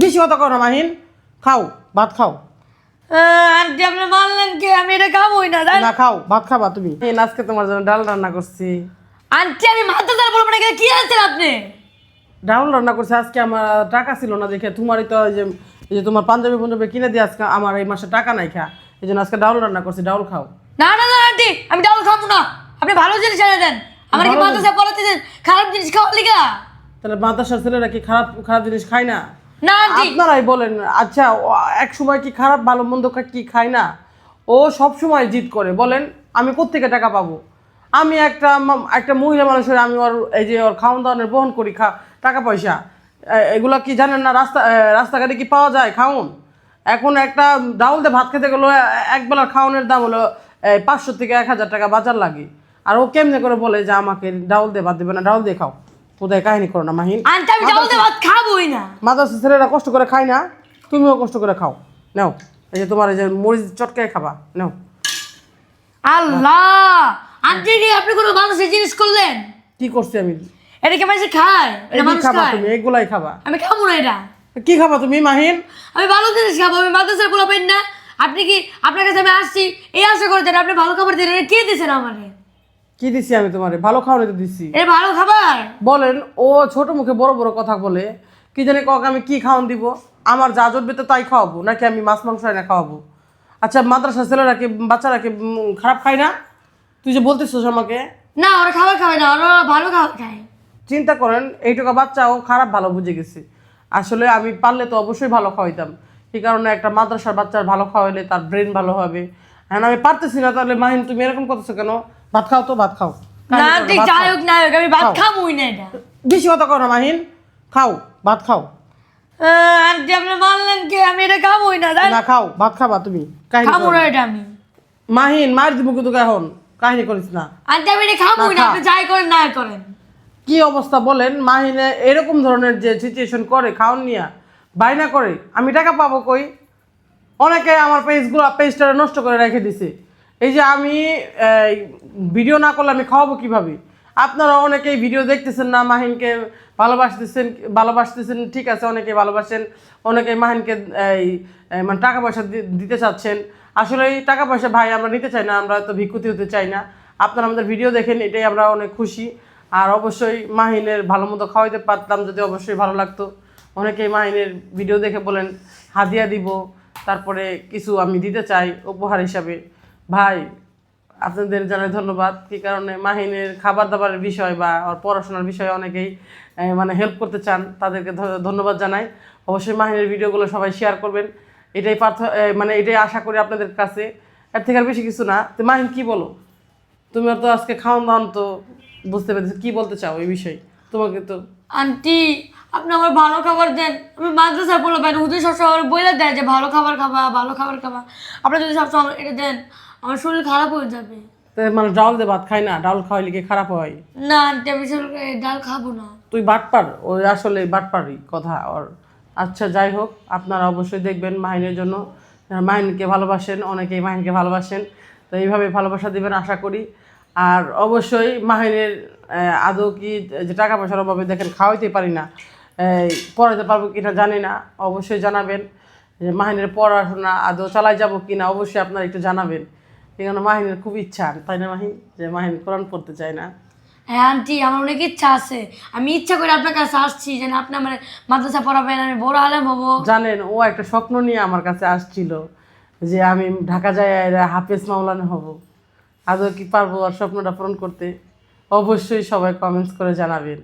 বেশি কথা করো মাহিন। খাও ভাত খাও। আন্টি আপনি মানলেন কি? আমি এটা খাবোই না না খাও ভাত খাবা তুমি। এই আজকে তোমার জন্য ডাল রান্না করছি। আন্টি আমি মাথা দ্বারা বলব না কি আনছেন আপনি? ডাউল রান্না করছি আজকে আমার টাকা ছিল না দেখে তোমারই তো এই যে এই যে তোমার পাঞ্জাবি পাঞ্জাবি কিনে দিয়ে আজকে আমার এই মাসে টাকা নাই খা। এই জন্য আজকে ডাউল রান্না করছি ডাউল খাও। না না না আন্টি আমি ডাউল খাব না। আপনি ভালো জিনিস এনে দেন। আমার কি ভালো মাদ্রাসায় পড়াতে খারাপ জিনিস খাওয়ার লিগা? তাহলে মাদ্রাসার ছেলেরা কি খারাপ খারাপ জিনিস খায় না? না আপনারাই বলেন আচ্ছা এক সময় কি খারাপ, ভালো মন্দ কি খায় না? ও সব সময় জিদ করে, বলেন, আমি কোত্থেকে টাকা পাবো? আমি একটা একটা মহিলা মানুষের, আমি ওর, এই যে ওর খাওয়ান দাওয়ানের বহন করি, খা টাকা পয়সা। এগুলা কি জানেন না, রাস্তা রাস্তাঘাটে কি পাওয়া যায় খাউন এখন একটা ডাউল দিয়ে ভাত খেতে গেলো একবেলার খাওয়ানোর দাম হলো পাঁচশো থেকে এক হাজার টাকা বাজার লাগে। আর ও কেমনে করে বলে যে আমাকে ডাউল দিয়ে ভাত দেবে না, ডাউল দিয়ে খাও। কোথায় কাহিনী করো না মাহিন? আন্টি আমি ডাউল ভাত খাবোই না। মাদ্রাসা ছেলেরা কষ্ট করে খায় না তুমিও কষ্ট করে খাও। নাও এই যে তোমার এই যে মরিচ চটকায় খাবা নাও। আল্লাহ! আন্টি কি আপনি কোনো মানুষের জিনিস করলেন? কি করছি আমি? এটা কি মানুষ খায়? এটা মানুষ খাবা খায়? তুমি? এগুলাই খাবা। আমি খাব না এটা। কি খাবা তুমি মাহিন? আমি ভালো জিনিস খাব আমি মাদ্রাসার পোলা পাই না। আপনি কি আপনার কাছে আমি আসছি এই আশা করে দেন আপনি ভালো খাবার এটা কে দিয়েছেন আমারে? কি দিছি আমি তোমারে? ভালো খাওয়ানি তো দিছি। এটা ভালো খাবার? বলেন ও ছোট মুখে বড় বড় কথা বলে কি জানি কক আমি কি খাওয়ান দিব? আমার যা জটবে তো তাই খাওয়াবো নাকি আমি মাছ মাংস না খাওয়াবো? আচ্ছা মাদ্রাসা ছেলেরা কি বাচ্চারা কি উম, খারাপ খায় না? তুই যে বলতেছিস আমাকে। না ওরা খাবার খাবে না ওরা ভালো খাবার খায়। চিন্তা করেন এইটুকু বাচ্চা ও খারাপ ভালো বুঝে গেছে। আসলে আমি পারলে তো অবশ্যই ভালো খাওয়াইতাম। এই কারণে একটা মাদ্রাসার বাচ্চার ভালো খাওয়াইলে তার ব্রেন ভালো হবে। হ্যাঁ আমি পারতেছি না তাহলে মাহিন তুমি এরকম করতেছো কেন? ভাত খাও তো ভাত খাও। না আন্টি যাই হোক না হোক আমি ভাত খাও। না এটা। বেশি কথা করো মাহিন। খাও ভাত খাও। আহ, আন্টি আপনি মানলেন কি আমি এটা খাবোই না জান না খাও ভাত খাবা তুমি। কাহিনী খাব না। এটা আমি। মাহিন মার দিব কিন্তু এখন কাহিনী করিস না। আন্টি আমি এটা খাবোই না, আপনি যাই করেন না করেন। কি অবস্থা বলেন মাহিনে এরকম ধরনের যে সিচুয়েশন করে খাওয়ান নিয়া বাইনা করে আমি টাকা পাবো কই? অনেকে আমার পেজগুলো পেজটা নষ্ট করে রেখে দিছে। এই যে আমি ভিডিও না করলে আমি খাওয়াবো কীভাবে? আপনারা অনেকেই ভিডিও দেখতেছেন না, মাহিনকে ভালোবাসতেছেন ভালোবাসতেছেন, ঠিক আছে, অনেকে ভালোবাসেন, অনেকে মাহিনকে, এই মানে টাকা পয়সা দিতে চাচ্ছেন। আসলে এই টাকা পয়সা ভাই আমরা নিতে চাই না, আমরা তো ভিক্ষুতি হতে চাই না। আপনারা আমাদের ভিডিও দেখেন, এটাই আমরা অনেক খুশি। আর অবশ্যই মাহিনের ভালো মতো খাওয়াইতে পারতাম যদি অবশ্যই ভালো লাগতো। অনেকেই মাহিনের ভিডিও দেখে বলেন, হাদিয়া দিব, তারপরে কিছু আমি দিতে চাই, উপহার হিসাবে। ভাই, আপনাদের জানাই ধন্যবাদ। কি কারণে মাহিনের খাবার দাবারের বিষয় বা ওর পড়াশোনার বিষয়ে অনেকেই মানে হেল্প করতে চান, তাদেরকে ধন্যবাদ জানাই। অবশ্যই মাহিনের ভিডিওগুলো সবাই শেয়ার করবেন। এটাই পার্থ মানে এটাই আশা করি আপনাদের কাছে। এর থেকে আর বেশি কিছু না। তো মাহিন, কি বলো? তুমি তো আজকে খাওয়ান দাওয়ান তো বুঝতে পেরেছ, কি বলতে চাও এই বিষয়ে? তোমাকে তো আন্টি, আপনি আমার ভালো খাবার দেন। আমি মাদ্রাসায় বলে পাই হুজুর সবসময় বলে দেয় যে ভালো খাবার খাবা, ভালো খাবার খাবা। আপনি যদি সবসময় এটা দেন আমার শরীর খারাপ হয়ে যাবে। মানে ডাল দিয়ে ভাত খাই না ডাল খাওয়াইলে কি খারাপ হয়? না আন্টি আমি ডাল খাব না। তুই বাটপার ওই আসলে বাটপারই কথা ওর। আচ্ছা যাই হোক আপনারা অবশ্যই দেখবেন মাহিনের জন্য। মাহিনকে ভালোবাসেন অনেকেই মাহিনকে ভালোবাসেন। তো এইভাবে ভালোবাসা দিবেন আশা করি। আর অবশ্যই মাহিনের আদৌ কি যে টাকা পয়সার অভাবে দেখেন খাওয়াইতে পারি না পড়াতে পারব কিনা জানি না। অবশ্যই জানাবেন যে মাহিনের পড়াশোনা আদৌ চালাই যাব কিনা অবশ্যই আপনারা একটু জানাবেন। এখানে মাহিনের খুব ইচ্ছা তাই না মাহিন যে মাহিন কোরআন পড়তে চায় না। হ্যাঁ আন্টি আমার অনেক ইচ্ছা আছে। আমি ইচ্ছা করে আপনার কাছে আসছি যেন আপনি আমার মাদ্রাসা পড়াবেন আমি বড় আলেম হব। জানেন ও একটা স্বপ্ন নিয়ে আমার কাছে আসছিল যে আমি ঢাকা যাই হাফেজ মাওলানা হব। আদৌ কি পারব আর স্বপ্নটা পূরণ করতে? অবশ্যই সবাই কমেন্টস করে জানাবেন।